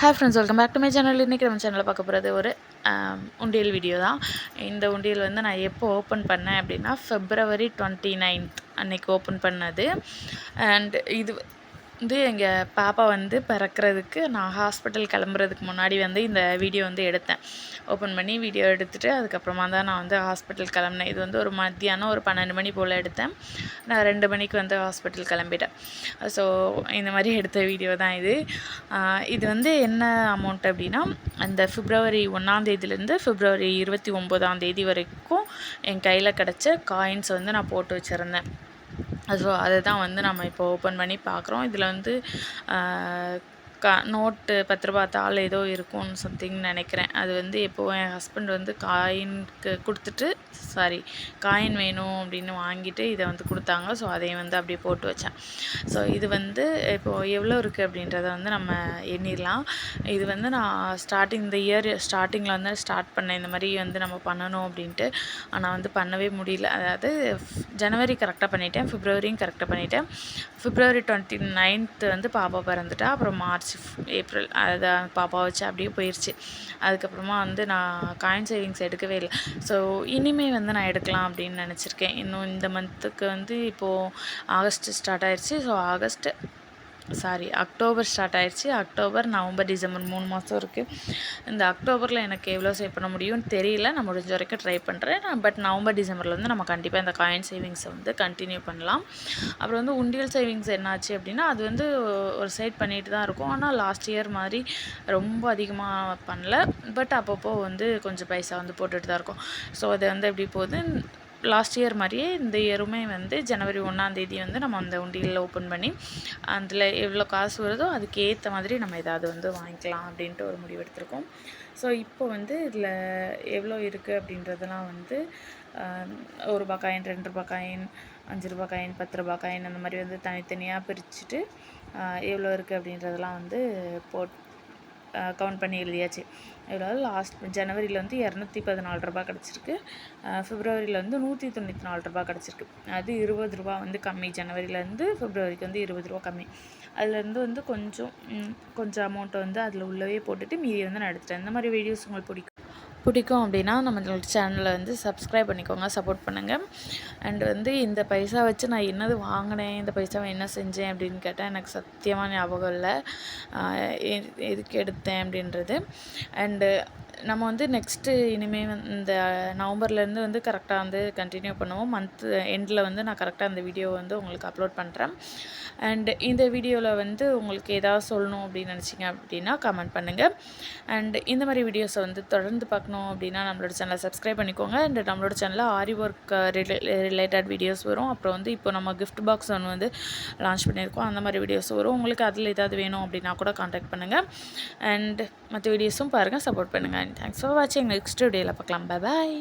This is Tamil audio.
Hi friends welcome back to my channel இன்றைக்கி நம்ம சேனலில் பார்க்க போகிறது ஒரு உண்டியல் வீடியோ தான். இந்த உண்டியல் வந்து நான் எப்போ ஓப்பன் பண்ணேன் அப்படின்னா ஃபெப்ரவரி டுவெண்ட்டி நைன்த் அன்றைக்கி ஓப்பன் பண்ணது. அண்ட் இது வந்து எங்கள் பாப்பா வந்து பிறக்கிறதுக்கு நான் ஹாஸ்பிட்டல் கிளம்புறதுக்கு முன்னாடி வந்து இந்த வீடியோ வந்து எடுத்தேன். ஓப்பன் பண்ணி வீடியோ எடுத்துகிட்டு அதுக்கப்புறமா தான் நான் வந்து ஹாஸ்பிட்டல் கிளம்புனேன். இது வந்து ஒரு மத்தியானம் ஒரு பன்னெண்டு மணி போல் எடுத்தேன். நான் ரெண்டு மணிக்கு வந்து ஹாஸ்பிட்டல் கிளம்பிட்டேன். ஸோ இந்த மாதிரி எடுத்த வீடியோ தான் இது. இது வந்து என்ன அமௌண்ட் அப்படின்னா அந்த ஃபிப்ரவரி ஒன்றாந்தேதியிலேருந்து ஃபிப்ரவரி இருபத்தி ஒம்போதாம் தேதி வரைக்கும் என் கையில் கிடச்ச காயின்ஸ் வந்து நான் போட்டு வச்சுருந்தேன். ஸோ அதை தான் வந்து நம்ம இப்போ ஓப்பன் பண்ணி பார்க்குறோம். இதில் வந்து க நோட்டு பத்து ரூபா தாள் ஏதோ இருக்கும்னு சம்திங் நினைக்கிறேன். அது வந்து எப்போவும் என் ஹஸ்பண்ட் வந்து காயின்க்கு கொடுத்துட்டு சாரி காயின் வேணும் அப்படின்னு வாங்கிட்டு இதை வந்து கொடுத்தாங்க. ஸோ அதையும் வந்து அப்படியே போட்டு வச்சேன். ஸோ இது வந்து இப்போது எவ்வளோ இருக்குது அப்படின்றத வந்து நம்ம எண்ணிடலாம். இது வந்து நான் ஸ்டார்டிங் இந்த இயர் ஸ்டார்டிங்கில் வந்து ஸ்டார்ட் பண்ணேன். இந்த மாதிரி வந்து நம்ம பண்ணணும் அப்படின்ட்டு. ஆனால் வந்து பண்ணவே முடியல. அதாவது ஜனவரி கரெக்டாக பண்ணிட்டேன். ஃபிப்ரவரியும் கரெக்டாக பண்ணிட்டேன். ஃபிப்ரவரி டுவெண்ட்டி நைன்த்து வந்து பாப்பா பிறந்துட்டா. அப்புறம் மார்ச் ஏப்ரல் அதை பாப்பா வச்சு அப்படியே போயிடுச்சு அதுக்கப்புறமா வந்து நான் காயின் சேவிங்ஸ் எடுக்கவே இல்லை. ஸோ இனிமே வந்து நான் எடுக்கலாம் அப்படின்னு நினச்சிருக்கேன். இன்னும் இந்த மந்த்துக்கு வந்து இப்போது ஆகஸ்ட் ஸ்டார்ட் ஆயிடுச்சு so August sorry October start ஆயிடுச்சு அக்டோபர் நவம்பர் டிசம்பர் மூணு மாதம் இருக்குது இந்த அக்டோபரில் எனக்கு எவ்வளோ சேவ் பண்ண முடியும்னு தெரியல. நான் முடிஞ்ச வரைக்கும் ட்ரை பண்ணுறேன் பட் நவம்பர் டிசம்பரில் வந்து நம்ம கண்டிப்பாக இந்த காயின் சேவிங்ஸை வந்து கண்டினியூ பண்ணலாம். அப்புறம் வந்து உண்டியல் சேவிங்ஸ் என்னாச்சு அப்படின்னா அது வந்து ஒரு சைட் பண்ணிட்டு தான் இருக்கும். ஆனால் லாஸ்ட் இயர் மாதிரி ரொம்ப அதிகமாக பண்ணல. பட் அப்பப்போ வந்து கொஞ்சம் பைசா வந்து போட்டுட்டு தான் இருக்கும். ஸோ அது வந்து எப்படி போகுது லாஸ்ட் இயர் மாதிரியே இந்த இயருமே வந்து ஜனவரி ஒன்றாந்தேதி வந்து நம்ம அந்த உண்டியலில் ஓப்பன் பண்ணி அதில் எவ்வளோ காசு வருதோ அதுக்கு ஏற்ற மாதிரி நம்ம ஏதாவது வந்து வாங்கிக்கலாம் அப்படின்ட்டு ஒரு முடிவு எடுத்திருக்கோம். ஸோ இப்போ வந்து இதில் எவ்வளோ இருக்குது அப்படின்றதெல்லாம் வந்து ஒரு ரூபா காயின் ரெண்டு ரூபா காயின் அஞ்சு ரூபா காயின் பத்து ரூபா காயின் அந்த மாதிரி வந்து தனித்தனியாக பிரிச்சுட்டு எவ்வளோ இருக்குது அப்படின்றதெல்லாம் வந்து போட் கவுண்ட் பண்ணி எழுதியாச்சு. இவ்வளோ லாஸ்ட் ஜனவரியில் வந்து இரநூத்தி பதினாலு ரூபா கிடச்சிருக்கு. ஃபிப்ரவரியில் வந்து நூற்றி தொண்ணூற்றி நாலு ரூபா கிடச்சிருக்கு. அது இருபது ரூபா வந்து கம்மி. ஜனவரியிலேருந்து பிப்ரவரிக்கு வந்து இருபது ரூபா கம்மி. அதுலேருந்து வந்து கொஞ்சம் கொஞ்சம் அமௌண்ட்டை வந்து அதில் உள்ளவே போட்டுட்டு மீதி வந்து நான் எடுத்துட்டேன். இந்த மாதிரி வீடியோஸ் உங்களுக்கு பிடிக்கும்? பிடிக்கும் அப்படின்னா நம்ம சேனலை வந்து சப்ஸ்கிரைப் பண்ணிக்கோங்க சப்போர்ட் பண்ணுங்கள் அண்ட் வந்து இந்த பைசா வச்சு நான் என்னது வாங்கினேன் இந்த பைசாவை என்ன செஞ்சேன் அப்படின்னு கேட்டால் எனக்கு சத்தியமாக ஞாபகம் இல்லை. எதுக்கு எடுத்தேன் அப்படின்றது. அண்டு நம்ம வந்து நெக்ஸ்ட்டு இனிமேல் இந்த நவம்பர்லேருந்து வந்து கரெக்டாக வந்து கண்டினியூ பண்ணுவோம். மந்த் எண்டில் வந்து நான் கரெக்டாக அந்த வீடியோ வந்து உங்களுக்கு அப்லோட் பண்ணுறேன் அண்ட் இந்த வீடியோவில் வந்து உங்களுக்கு ஏதாவது சொல்லணும் அப்படின்னு நினச்சிங்க அப்படின்னா கமெண்ட் பண்ணுங்கள் அண்ட் இந்த மாதிரி வீடியோஸை வந்து தொடர்ந்து பார்க்கணும் அப்படின்னா நம்மளோட சேனலை சப்ஸ்கிரைப் பண்ணிக்கோங்க. அண்ட் நம்மளோட சேனலில் ஆரி ஒர்க் ரிலேட்டட் வீடியோஸ் வரும். அப்புறம் வந்து இப்போ நம்ம கிஃப்ட் பாக்ஸ் ஒன்று வந்து லான்ச் பண்ணியிருக்கோம். அந்த மாதிரி வீடியோஸ் வரும். உங்களுக்கு அதில் ஏதாவது வேணும் அப்படின்னா கூட காண்டாக்ட் பண்ணுங்கள் அண்ட் மற்ற வீடியோஸும் பாருங்கள் சப்போர்ட் பண்ணுங்கள் அண்ட் தேங்க்ஸ் ஃபார் வாட்சிங் நெக்ஸ்ட் வீடியோவில் பார்க்கலாம். பாய்